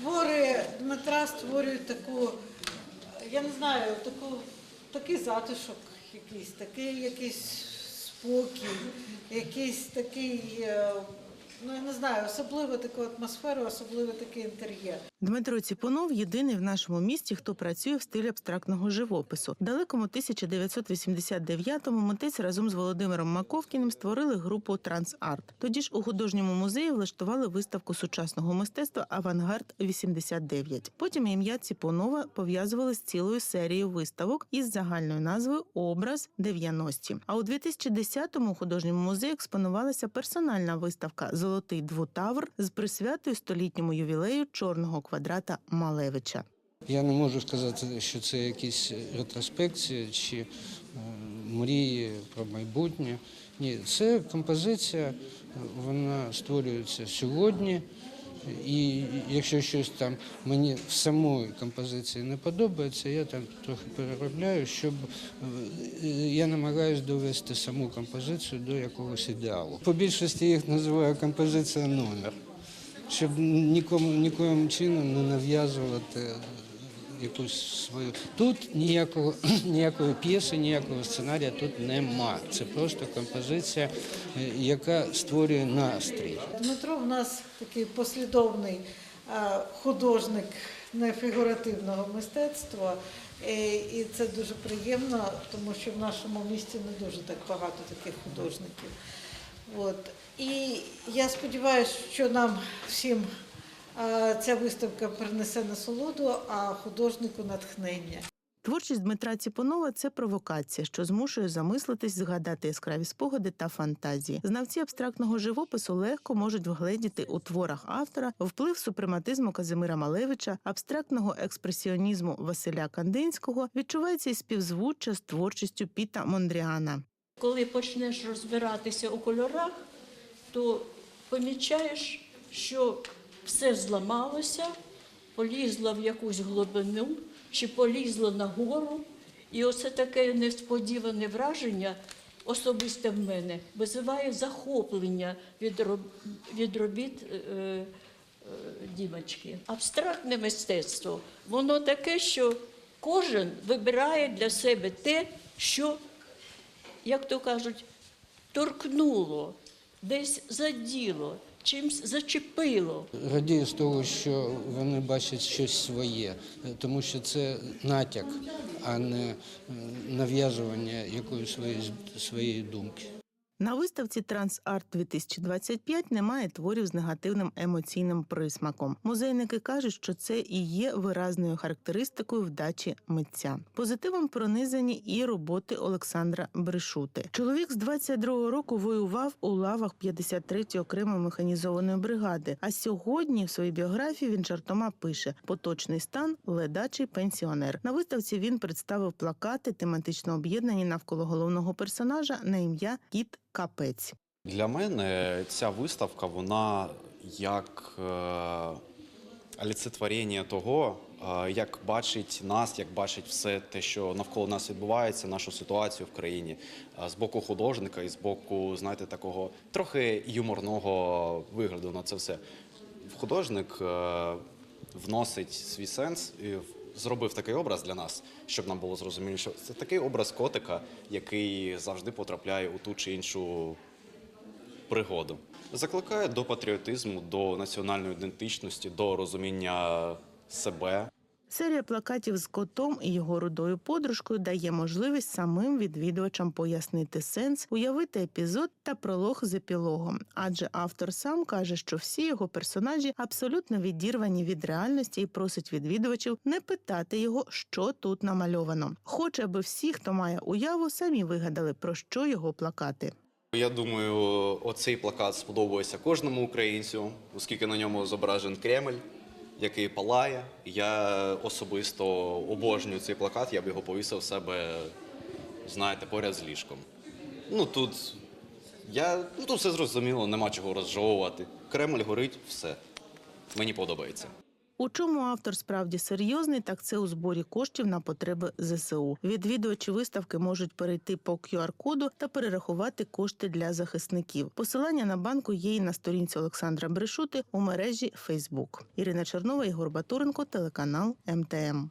твори Дмитра створюють таку, я не знаю, таку, такий затишок якийсь, такий якийсь спокій, якийсь такий, е, ну я не знаю, особливу таку атмосферу, особливий такий інтер'єр. Дмитро Ціпунов єдиний в нашому місті, хто працює в стилі абстрактного живопису. В далекому 1989-му митець разом з Володимиром Маковкіним створили групу Трансарт. Тоді ж у художньому музеї влаштували виставку сучасного мистецтва Авангард 89 Потім ім'я Ціпунова пов'язували з цілою серією виставок із загальною назвою Образ 90 А у 2010-му у художньому музеї експонувалася персональна виставка Золотий двутавр з присвятою столітньому ювілею чорного квадрата Малевича. Я не можу сказати, що це якісь ретроспекції чи е, мрії про майбутнє. Ні, це композиція, вона створюється сьогодні. І якщо щось там мені в самої композиції не подобається, я там трохи переробляю, щоб е, я намагаюся довести саму композицію до якогось ідеалу. По більшості їх називаю композиція номер, щоб нікому нікоїм чином не нав'язувати якусь свою. Тут ніякого ніякої п'єси, ніякого сценарія тут нема. Це просто композиція, е, яка створює настрій. Дмитро в нас такий послідовний е, художник нефігуративного мистецтва. Е, І це дуже приємно, тому що в нашому місті не дуже так багато таких художників. От. І я сподіваюся, що нам всім ця виставка принесе насолоду, а художнику натхнення. Творчість Дмитра Ціпунова це провокація, що змушує замислитись, згадати яскраві спогади та фантазії. Знавці абстрактного живопису легко можуть вгледіти у творах автора вплив супрематизму Казимира Малевича, абстрактного експресіонізму Василя Кандинського, відчувається і співзвуччя з творчістю Піта Мондріана. Коли почнеш розбиратися у кольорах, то помічаєш, що все зламалося, полізло в якусь глибину чи полізло нагору. І оце таке несподіване враження особисте в мене визиває захоплення від, роб- від робіт е, е, Дімочки. Абстрактне мистецтво, воно таке, що кожен вибирає для себе те, що як то кажуть, торкнуло, десь заділо, чимсь зачепило. Радію з того, що вони бачать щось своє, тому що це натяк, а не нав'язування якоїсь своєї, своєї думки. На виставці Трансарт 2025 немає творів з негативним емоційним присмаком. Музейники кажуть, що це і є виразною характеристикою вдачі митця. Позитивом пронизані і роботи Олександра Брешути. Чоловік з 22-го року воював у лавах 53-ї окремої механізованої бригади. А сьогодні в своїй біографії він жартома пише: поточний стан ледачий пенсіонер. На виставці він представив плакати, тематично об'єднані навколо головного персонажа на ім'я Кіт Капець. Для мене ця виставка, вона як е, олицетворення того, е, як бачить нас, як бачить все те, що навколо нас відбувається, нашу ситуацію в країні, е, з боку художника і з боку, знаєте, такого трохи юморного вигляду на це все. Художник е, вносить свій сенс зробив такий образ для нас, щоб нам було зрозуміло, що це такий образ котика, який завжди потрапляє у ту чи іншу пригоду. Закликає до патріотизму, до національної ідентичності, до розуміння себе. Серія плакатів з котом і його рудою подружкою дає можливість самим відвідувачам пояснити сенс, уявити епізод та пролог з епілогом. Адже автор сам каже, що всі його персонажі абсолютно відірвані від реальності і просить відвідувачів не питати його, що тут намальовано. Хоче, аби всі, хто має уяву, самі вигадали про що його плакати. Я думаю, оцей плакат сподобається кожному українцю, оскільки на ньому зображен Кремль, який палає. Я особисто обожнюю цей плакат, я б його повісив себе, знаєте, поряд з ліжком. Ну тут я ну тут все зрозуміло, нема чого розжовувати. Кремль горить, все. Мені подобається. У чому автор справді серйозний, так це у зборі коштів на потреби ЗСУ. Відвідувачі виставки можуть перейти по QR-коду та перерахувати кошти для захисників. Посилання на банку є і на сторінці Олександра Брешути у мережі Facebook. Ірина Чернова, Ігор Батуренко, телеканал МТМ.